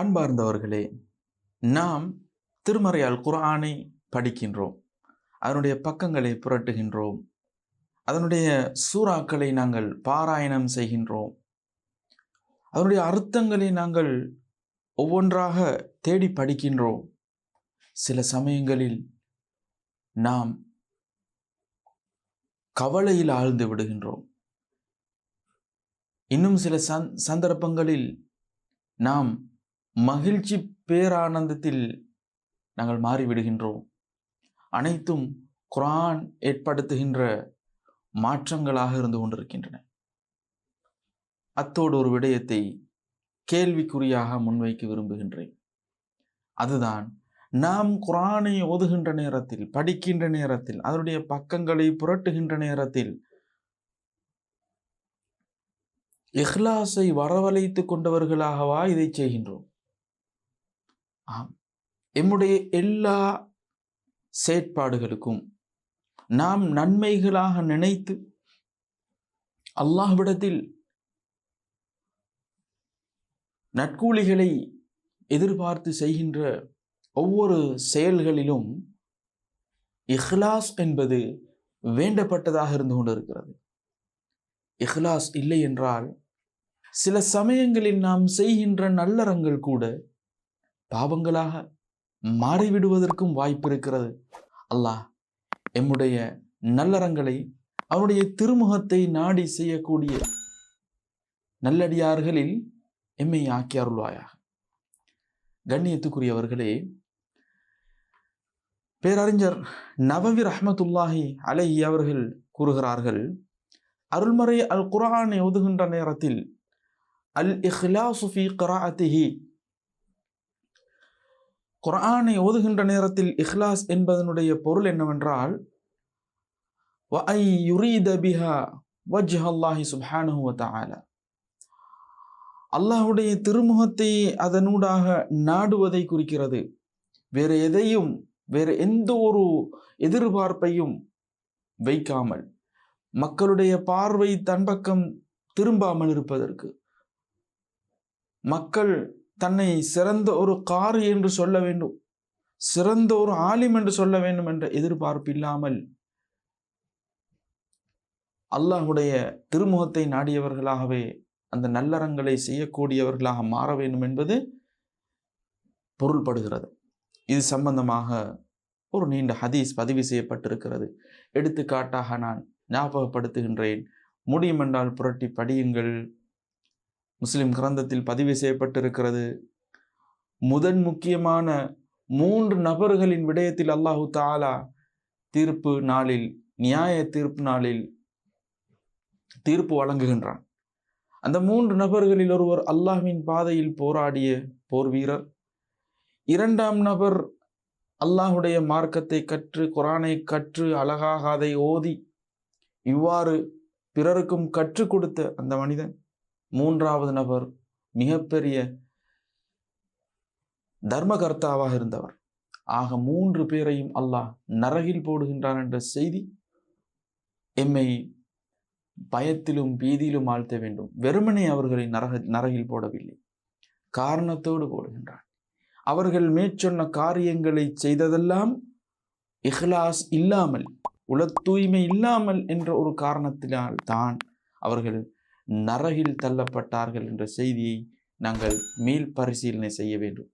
அன்பார்ந்தவர்களே நாம் திருமறையால் குரானை குர்ஆனை படிக்கின்றோம். அதனுடைய பக்கங்களை புரட்டுகின்றோம். அதனுடைய சூறாக்களை நாங்கள் பாராயணம் செய்கின்றோம். அதனுடைய அர்த்தங்களை நாங்கள் ஒவ்வொன்றாக தேடி படிக்கின்றோம். சில சமயங்களில் நாம் கவலையில் ஆழ்ந்து விடுகின்றோம். இன்னும் சில சந் சந்தர்ப்பங்களில் நாம் மகிழ்ச்சி பேரானந்தத்தில் நாங்கள் மாறிவிடுகின்றோம். அனைத்தும் குரான் ஏற்படுத்துகின்ற மாற்றங்களாக இருந்து கொண்டிருக்கின்றன. அத்தோடு ஒரு விடயத்தை கேள்விக்குறியாக முன்வைக்க விரும்புகின்றேன். அதுதான் நாம் குரானை ஓதுகின்ற நேரத்தில் படிக்கின்ற நேரத்தில் அதனுடைய பக்கங்களை புரட்டுகின்ற நேரத்தில் இஹ்லாஸை வரவழைத்து கொண்டவர்களாகவா இதை செய்கின்றோம்? எம்முடைய எல்லா செயற்பாடுகளுக்கும் நாம் நன்மைகளாக நினைத்து அல்லாஹ்விடத்தில் நற்கூலிகளை எதிர்பார்த்து செய்கின்ற ஒவ்வொரு செயல்களிலும் இஹ்லாஸ் என்பது வேண்டப்பட்டதாக இருந்து கொண்டிருக்கிறது. இஹ்லாஸ் இல்லை என்றால் சில சமயங்களில் நாம் செய்கின்ற நல்லறங்கள் கூட பாவங்களாக மாறிவிடுவதற்கும் வாய்ப்பு இருக்கிறது. அல்லாஹ் எம்முடைய நல்லறங்களை அவருடைய திருமுகத்தை நாடி செய்யக்கூடிய நல்லடியார்களில் எம்மை ஆக்கி அருள்வாயாக. கண்ணியத்துக்குரியவர்களே பேரறிஞர் நவவி ரஹமத்துல்லாஹி அலஹி அவர்கள் கூறுகிறார்கள் அருள்மறை அல் குரானை ஓதுகின்ற நேரத்தில் அல் இஹ்லாசு ஃபி கராஅத்திஹி குரானை ஓதுகின்ற நேரத்தில் இஹ்லாஸ் என்பதனுடைய பொருள் என்னவென்றால் அல்லாஹுடைய திருமுகத்தை அதனூடாக நாடுவதை குறிக்கிறது. வேறு எதையும் வேறு எந்த ஒரு எதிர்பார்ப்பையும் வைக்காமல் மக்களுடைய பார்வை தன்பக்கம் திரும்பாமல் இருப்பதற்கு. மக்கள் தன்னை சிறந்த ஒரு கார் என்று சொல்ல வேண்டும். சிறந்த ஒரு ஆலிம் என்று சொல்ல வேண்டும் என்ற எதிர்பார்ப்பு இல்லாமல் அல்லாஹுடைய திருமுகத்தை நாடியவர்களாகவே அந்த நல்லறங்களை செய்யக்கூடியவர்களாக மாற வேண்டும் என்பது பொருள்படுகிறது. இது சம்பந்தமாக ஒரு நீண்ட ஹதீஸ் பதிவு செய்யப்பட்டிருக்கிறது. எடுத்துக்காட்டாக நான் ஞாபகப்படுத்துகின்றேன். முடியுமென்றால் புரட்டி படியுங்கள். முஸ்லிம் கிரந்தத்தில் பதிவு செய்யப்பட்டிருக்கிறது. முதன் முக்கியமான மூன்று நபர்களின் விடயத்தில் அல்லாஹு தாலா தீர்ப்பு நாளில் நியாய தீர்ப்பு நாளில் தீர்ப்பு வழங்குகின்றான். அந்த மூன்று நபர்களில் ஒருவர் அல்லாஹ்வின் பாதையில் போராடிய போர் வீரர். இரண்டாம் நபர் அல்லாஹுடைய மார்க்கத்தை கற்று குரானை கற்று அழகாக அதை ஓதி இவ்வாறு பிறருக்கும் கற்றுக் கொடுத்த அந்த மனிதன். மூன்றாவது நபர் மிகப்பெரிய தர்மகர்த்தாவாக இருந்தவர். ஆக மூன்று பேரையும் அல்லாஹ் நரகில் போடுகின்றான் என்ற செய்தி எம்மை பயத்திலும் பீதியிலும் ஆழ்த்த வேண்டும். வெறுமனே அவர்களை நரக நரகில் போடவில்லை. காரணத்தோடு போடுகின்றான். அவர்கள் மேற்சொன்ன காரியங்களை செய்ததெல்லாம் இஹ்லாஸ் இல்லாமல் உள தூய்மை இல்லாமல் என்ற ஒரு காரணத்தினால் தான் அவர்கள் நரகில் தள்ளப்பட்டார்கள் என்ற செய்தியை நாங்கள் மீள் பரிசீலனை செய்ய வேண்டும்.